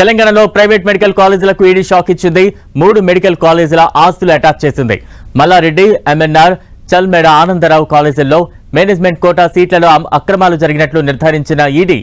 తెలంగాణలో private medical కాలేజీలకు ED shock ఇచ్చింది. మూడు మెడికల్ కాలేజీల ఆస్తులు అటాచ్ చేసింది. మల్లారెడ్డి ఎంఎన్ఆర్ చల్మేడ ఆనందరావు కాలేజీల్లో మేనేజ్మెంట్ కోటా సీట్లలో అక్రమాలు జరిగినట్లు నిర్ధారించిన ఈడీ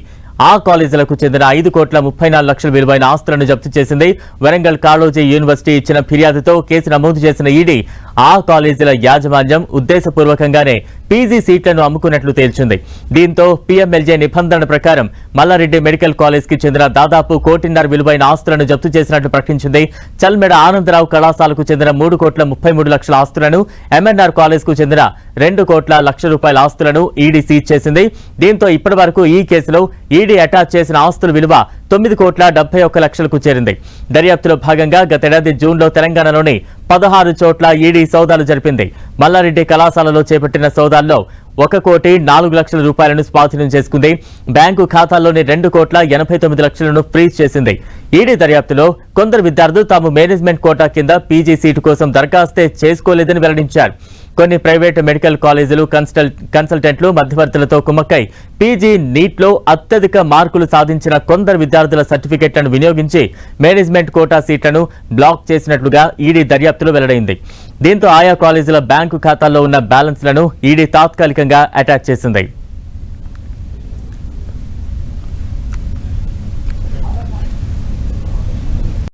ఆ కాలేజీలకు చెందిన ఐదు కోట్ల ముప్పై నాలుగు లక్షల విలువైన ఆస్తులను జప్తు చేసింది. వరంగల్ కాళోజీ యూనివర్సిటీ ఇచ్చిన ఫిర్యాదుతో కేసు నమోదు చేసిన ఈడీ ఆ కాలేజీల యాజమాన్యం ఉద్దేశపూర్వకంగానే పీజీ సీట్లను అమ్ముకున్నట్లు తేల్చింది. దీంతో పీఎంఎల్జే నిబంధన ప్రకారం మల్లారెడ్డి మెడికల్ కాలేజ్కి చెందిన దాదాపు కోటిన్నర విలువైన ఆస్తులను జప్తు చేసినట్లు ప్రకటించింది. చల్మెడ ఆనందరావు కళాశాలకు చెందిన మూడు కోట్ల ముప్పై మూడు లక్షల ఆస్తులను ఎంఎన్ఆర్ కాలేజ్కు చెందిన రెండు కోట్ల లక్ష రూపాయల ఆస్తులను ఈడీ సీజ్ చేసింది. దీంతో ఇప్పటి ఈ కేసులో ఈడీ అటాచ్ చేసిన ఆస్తుల విలువ తొమ్మిది కోట్ల డెబ్బై ఒక్క లక్షలకు చేరింది. దర్యాప్తులో భాగంగా గతేడాది జూన్లో తెలంగాణలోని పదహారు చోట్ల ఈడీ సోదాలు జరిపింది. మల్లారెడ్డి కళాశాలలో చేపట్టిన సోదాల్లో ఒక కోటి నాలుగు లక్షల రూపాయలను స్వాధీనం చేసుకుంది. బ్యాంకు ఖాతాల్లోని రెండు కోట్ల ఎనభై తొమ్మిది లక్షలను ఫ్రీజ్ చేసింది. ఈడీ దర్యాప్తులో కొందరు విద్యార్థులు తాము మేనేజ్మెంట్ కోటా కింద పీజీ సీటు కోసం దరఖాస్తే చేసుకోలేదని వెల్లడించారు. కొన్ని ప్రైవేటు మెడికల్ కాలేజీలు కన్సల్ కన్సల్టెంట్లు మధ్యవర్తులతో కుమ్మక్కై పీజీ నీట్లో అత్యధిక మార్కులు సాధించిన కొందరు విద్యార్థుల సర్టిఫికెట్లను వినియోగించి మేనేజ్మెంట్ కోటా సీట్లను బ్లాక్ చేసినట్లుగా ఈడీ దర్యాప్తులో వెల్లడైంది. దీంతో ఆయా కాలేజీల బ్యాంకు ఖాతాల్లో ఉన్న బ్యాలెన్స్లను ఈడీ తాత్కాలిక తాత్కాలికంగా అటాక్ చేసింది.